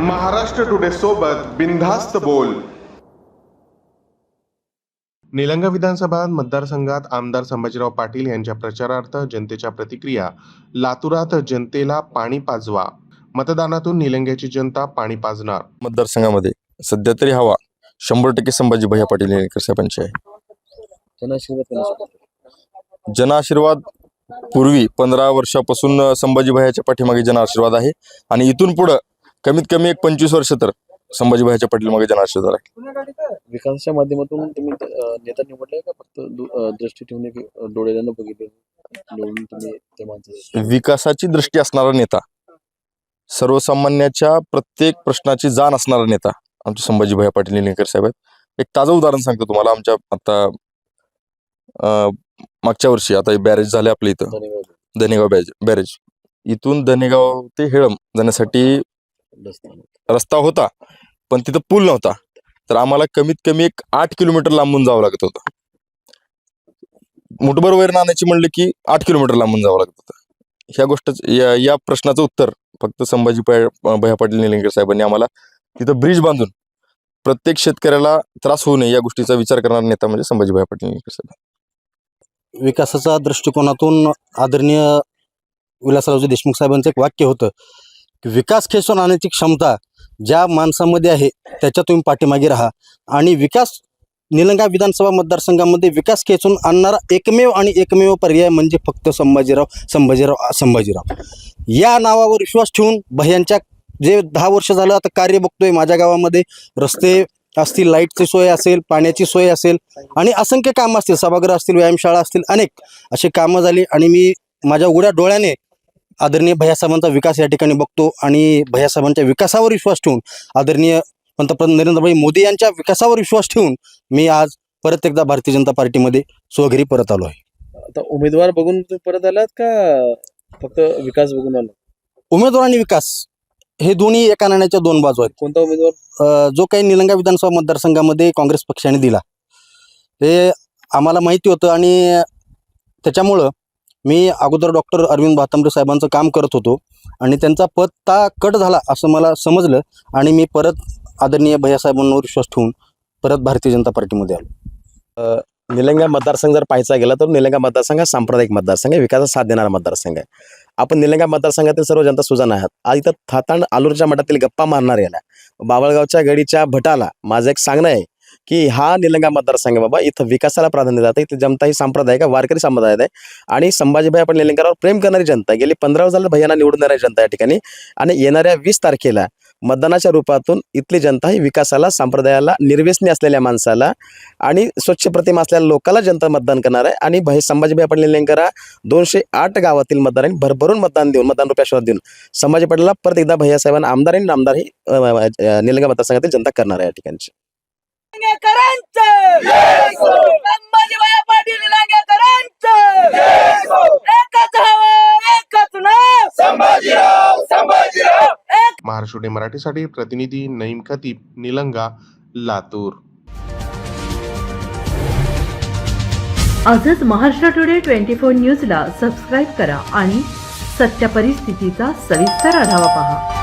Maharashtra today सोबत बिनधास्त बोल. निलंगा विधानसभा मतदारसंघात आमदार संभाजीराव पाटील यांच्या प्रचारार्थ जनतेच्या प्रतिक्रिया. लातूरात जनतेला पाणी पाजवा. मतदानातून निलंग्याची जनता पाणी पाजणार. मतदारसंघामध्ये सध्या तरी हवा. शंभर टक्के संभाजी भैया पाटील साहेबांची आहे. जनआशीर्वाद पूर्वी पंधरा वर्षापासून संभाजी भैयाच्या पाठीमागे जनआशीर्वाद आहे. आणि इथून पुढं कमीत कमी एक पंचवीस वर्ष तर संभाजी भैयाच्या पाठीमागे जनआशीर्वाद आहे विकासाच्या माध्यमातून तुम्ही नेता निवडले का फक्त दृष्टी ठेवून डोळ्यानं बघितले? विकासाची दृष्टी असणारा नेता सर्वसामान्याच्या प्रत्येक प्रश्नाची जाण असणारा नेता आमचे संभाजी भैया पाटील निलंगेकर साहेब आहेत. एक ताजं उदाहरण सांगतो तुम्हाला आमच्या आता मागच्या वर्षी आता बॅरेज झाले आपल्या इथं. धनेगाव बॅरेज. बॅरेज. इथून धनेगाव ते हेळम जाण्यासाठी. रस्ता होता पण तिथं पूल नव्हता. तर आम्हाला कमीत कमी एक आठ किलोमीटर लांबून जावं लागत होतं. मुठभर वैरण आणायची म्हणलं की आठ किलोमीटर लांबून जावं लागत होतं. ह्या गोष्ट या या प्रश्नाचं उत्तर फक्त संभाजी पा- भैया पाटील निलंगेकर साहेबांनी आम्हाला तिथं ब्रिज बांधून प्रत्येक शेतकऱ्याला त्रास होऊ नये या गोष्टीचा विचार करणारा नेता म्हणजे संभाजी भैया पाटील निलंगेकर साहेब. विकासाचा दृष्टिकोनातून आदरणीय विलासरावजी देशमुख साहेबांचं एक वाक्य होतं विकास खेचून आणण्याची क्षमता ज्या माणसामध्ये आहे त्याच्या तुम्ही पाठीमागे राहा. आणि विकास निलंगा विधानसभा मतदारसंघामध्ये विकास खेचून आणणारा एकमेव आणि एकमेव पर्याय म्हणजे फक्त संभाजीराव संभाजीराव संभाजीराव. या नावावर विश्वास ठेवून भयांच्या जे दहा वर्ष झालं आता कार्य बघतोय माझ्या गावामध्ये रस्ते असतील लाईटची सोय असेल पाण्याची सोय असेल आणि असंख्य कामं असतील सभागृह असतील व्यायामशाळा असतील अनेक अशी कामं झाली आणि मी माझ्या उघड्या डोळ्याने आदरणीय भैयासाहेबांचा विकास या ठिकाणी बघतो आणि भैयासाहेबांच्या विकासावर विश्वास ठेवून आदरणीय पंतप्रधान नरेंद्रभाई मोदी यांच्या विकासावर विश्वास ठेवून मी आज परत एकदा भारतीय जनता पार्टीमध्ये स्वघरी परत आलो आहे. आता उमेदवार बघून परत आलात का फक्त विकास बघून आला उमेदवार आणि विकास हे दोन्ही एका नाण्याच्या दोन बाजू आहेत. कोणता उमेदवार? जो काही निलंगा विधानसभा मतदारसंघामध्ये काँग्रेस पक्षाने दिला. ते आम्हाला माहिती होतं आणि त्याच्यामुळं मी अगोदर डॉक्टर अरविंद भातांबरे साहेबांचं काम करत होतो आणि त्यांचा पत्ता कट झाला असं मला समजलं आणि मी परत आदरणीय भैयासाहेबांवर विश्वास ठेवून परत भारतीय जनता पार्टीमध्ये आलो. निलंगा मतदारसंघ जर पाहायचा गेला तर निलंगा मतदारसंघ हा सांप्रदायिक मतदारसंघ आहे विकासात साथ देणारा मतदारसंघ आहे. आपण निलंगा मतदारसंघातील सर्व जनता सुजाण आहात. आज इथं थातांड आलूरच्या मठातील गप्पा मारणार याला. बावळगावच्या गडीच्या भटाला माझं एक सांगणं आहे की हा निलंगा मतदारसंघ बाबा इथं विकासाला प्राधान्य जातं इथं जनता ही सांप्रदायिक आहे वारकरी संप्रदाय आहे. आणि संभाजीभाई आपण निलंगावर प्रेम करणारी जनता गेली पंधरा वर्षाला झालं भैयांना निवडून देणारी जनता या ठिकाणी. आणि येणाऱ्या वीस तारखेला मतदानाच्या रूपातून इथली जनता ही विकासाला संप्रदायाला निर्व्यसनी असलेल्या माणसाला आणि स्वच्छ प्रतिमा असलेल्या लोकाला जनता मतदान करणार आहे. आणि भाई संभाजीभाई पाटील निलंगेकर दोनशे आठ गावातील मतदारांनी भरभरून मतदान देऊन मतदान रुपये देऊन संभाजी पाटीलला परत एकदा भैया साहेबांना आमदार आणि नामदार ही निलंगा मतदारसंघातील जनता करणार आहे या ठिकाणची. निलंगेकरांचं संभाजीभाई पाटील निलंगेकरांचं एकच हवं एकच नाव. संभाजीराव संभाजीराव. महाराष्ट्र टुडे मराठीसाठी प्रतिनिधी नईम खतीब निलंगा लातूर. आजच महाराष्ट्र टुडे ट्वेंटी फोर न्यूजला सबस्क्राईब करा आणि सत्य परिस्थितीचा सविस्तर आढावा पहा.